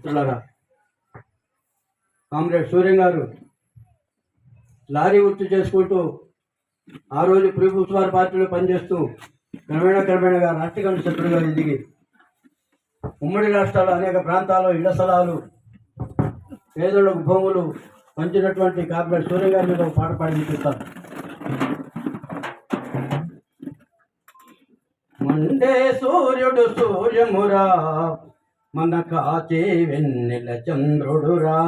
మిత్రులారా కామ్రేడ్ సూర్యం గారు లారీ గుర్తు చేసుకుంటూ ఆ రోజు ప్రభుత్వ పార్టీలో పనిచేస్తూ క్రమేణా క్రమేణాగా రాష్ట్ర కమిటీ సభ్యుడిగా ఎదిగి ఉమ్మడి రాష్ట్రాల అనేక ప్రాంతాల్లో ఇళ్ళ స్థలాలు పేదలకు భూములు పంచినటువంటి కామ్రేడ్ సూర్య గారి మీద ఒక పాట పాడి చూపిస్తాను మండే సూర్యుడు సూర్యమురా మన కాచే వెన్నెల చంద్రుడురా.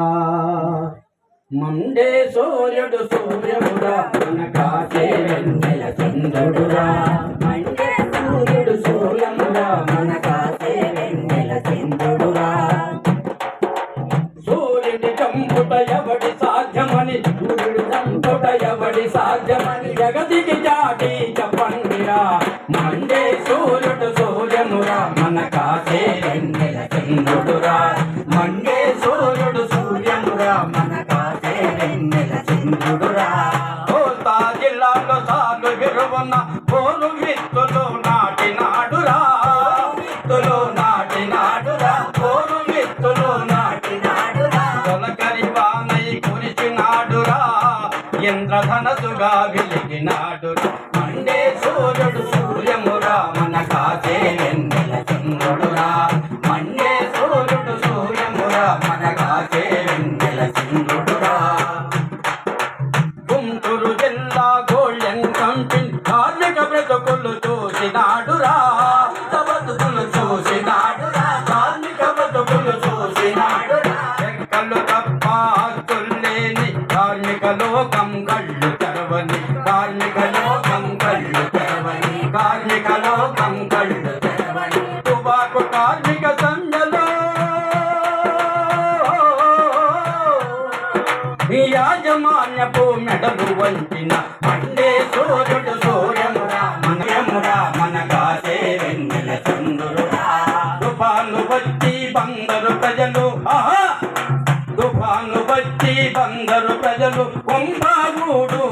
మండే సూర్యుడు సూర్యుడురా మన కాచే వెన్నెల చంద్రుడురా. మండే సూర్యుడు సూర్యమురా మన కాచే వెన్నెల చంద్రుడురా. సూర్యుడి చంపుట ఎవడి సాధ్యమని సూర్యుడు చంపుట ఎవడి సాధ్యమని జగతికి చాటి చెప్పండిరా. మండే సూర్యుడు సూర్యమురా మన కాసే ఇంద్రధనసుగా వెలిగినాడు. మండే సూర్యుడు సూర్యమురా మన కాసే వెన్నెల చంద్రుడురా. మండే సూర్యుడు సూర్యమురా మన కాసే వెన్నెల చంద్రుడురా. గుంటూరు జిల్లా గోల్డెన్ కంపెనీ కార్మిక బ్రతుకులు చూసినాడురా. బతుకులు చూసినాడురా. కార్మిక బ్రతుకులు చూసినాడురా. తప్ప హక్కులు లేని కార్మిక లోకం కళ్ళు సామాన్యపు మెడలు వంచిన పండే సూర్యుడు సూర్యమురా మనయమురా మన కాసే వెన్నెల చంద్రుడా. తుఫాను వచ్చి బందరు ప్రజలు ఆహా! తుఫాను వచ్చి బందరు ప్రజలు కుంభగూడు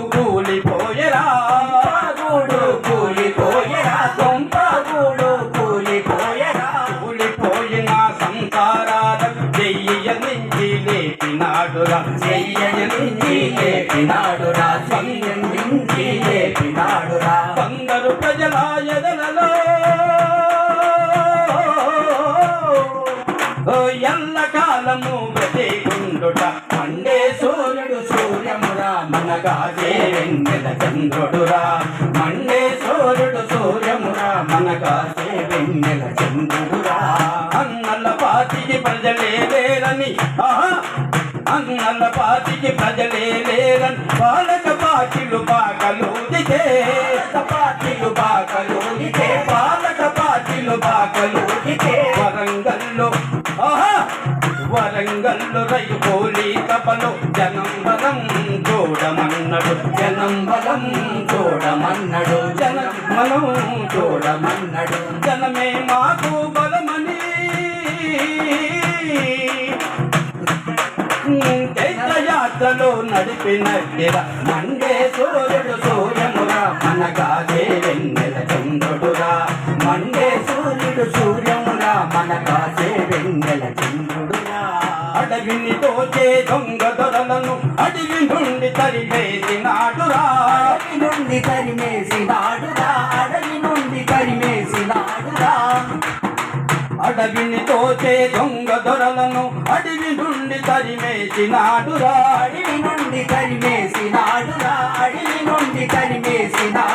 ఎదలలో ఎల్ల కాలము వెతికుండుట మండే సూర్యుడు సూర్యమురా మనగాజే వెన్నెల చంద్రుడురా. మండే సూర్యుడు సూర్యమురా మనగాజే వెన్నెల చంద్రుడురా. అన్నల పాతికి ప్రజలే లేరని ఆహా! అన్నల పాతికి ప్రజలే లేరని బాలక పాటిలు పాకలు దిగే వరంగల్లో రైలు పోలీ కపలో జనం బలం చూడమన్నడు జనం బలం చూడమన్నడు జనం మనం చూడమన్నడు జనమే మాకు బలమని. చైత్రయాత్రలో నడిపినట్టిరా మండే సూర్యుడు సూర్యమురా మనగాదే వెన్నెల చంద్రుడురా. మండే సూర్యుడు సూర్యమురా మనగాదే వెన్నెల అడవిని తోచే దొంగ దొరలను అడవి నుండి తరిమేసినాడురా అడవి నుండి తరిమేసినాడురా అడవి నుండి తరిమేసినాడురా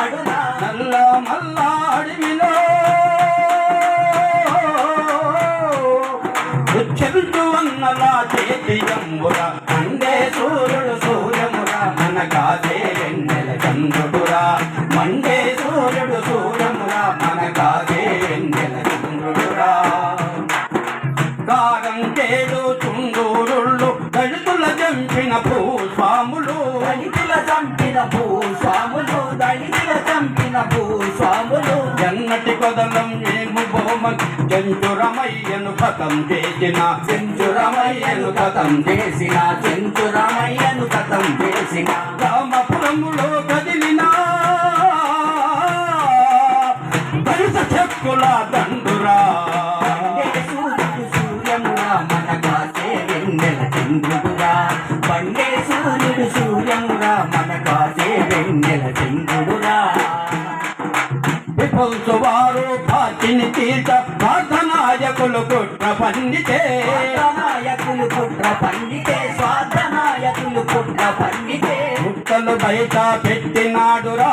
చంపిన భూస్వాములు. దళితుల చంపిన భూస్వాములు దళితుల చంపిన భూస్వాములు. జన్నటి కొదలం ఏము బహుమన్ జంచురమయ్యను కథం చేసిన. చెంచురమయ్యను కథం చేసిన. చెంచురమయ్యను కథం చేసిన. రామపురములో కదిలిన. దళిత చెక్కుల పొంచువారు పార్టీని తీర్చ ప్రార్థనాయకులు కుట్ర పండితే. నాయకులు కుట్ర పండితే స్వార్థ నాయకులు కుట్ర పండితే. ముట్టలు బయట పెట్టినాడురా.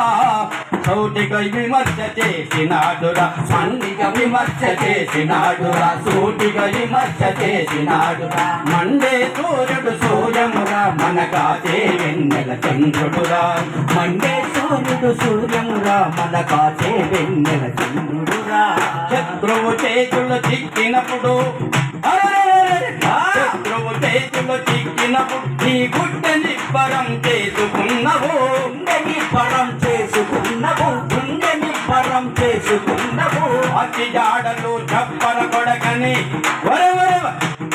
సౌటిగా విమర్శ చేసినాడురా. సండిగా విమర్శ చేసినాడురా. సూటిగా విమర్శ చేసినాడురా. మండే సూర్యుడు సూర్యమురా మనకాచే వెన్నెల చంద్రుడురా. మండే సూర్యుడు సూర్యమురా మన కాచే వెన్నెల చంద్రుడురా. శత్రువు చేతులు చిక్కినప్పుడు శత్రువు చేతులు చిక్కినప్పుడు నీ గుడ్డ నిబ్బరం చేసుకున్నవు. పరం చేసుకున్నవు పరం చేసుకున్నవు. పాతి జాడలు చప్పర కొడకని వరవరవ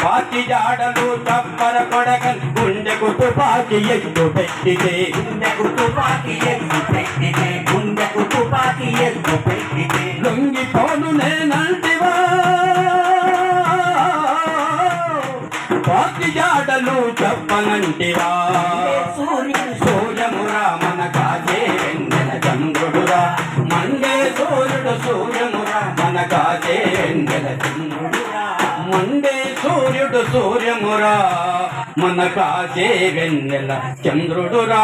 పాతి జాడలు చప్పర కొడకని గుండెకు తుపాకి ఎత్తు పెట్టితే. గుండెకు తుపాకి ఎత్తు పెట్టితే గుండెకు తుపాకి ఎత్తు పెట్టితే. లొంగిపోను నేనంటివా చెప్పనంటివా సూర్యుడు సూర్యమురా మన కాజే వెన్నెల చంద్రుడురా. మండే సూర్యుడు సూర్యమురా మన కాజే వెన్నెల చంద్రుడురా. మండే సూర్యుడు సూర్యమురా మన కాజే వెన్నెల చంద్రుడురా.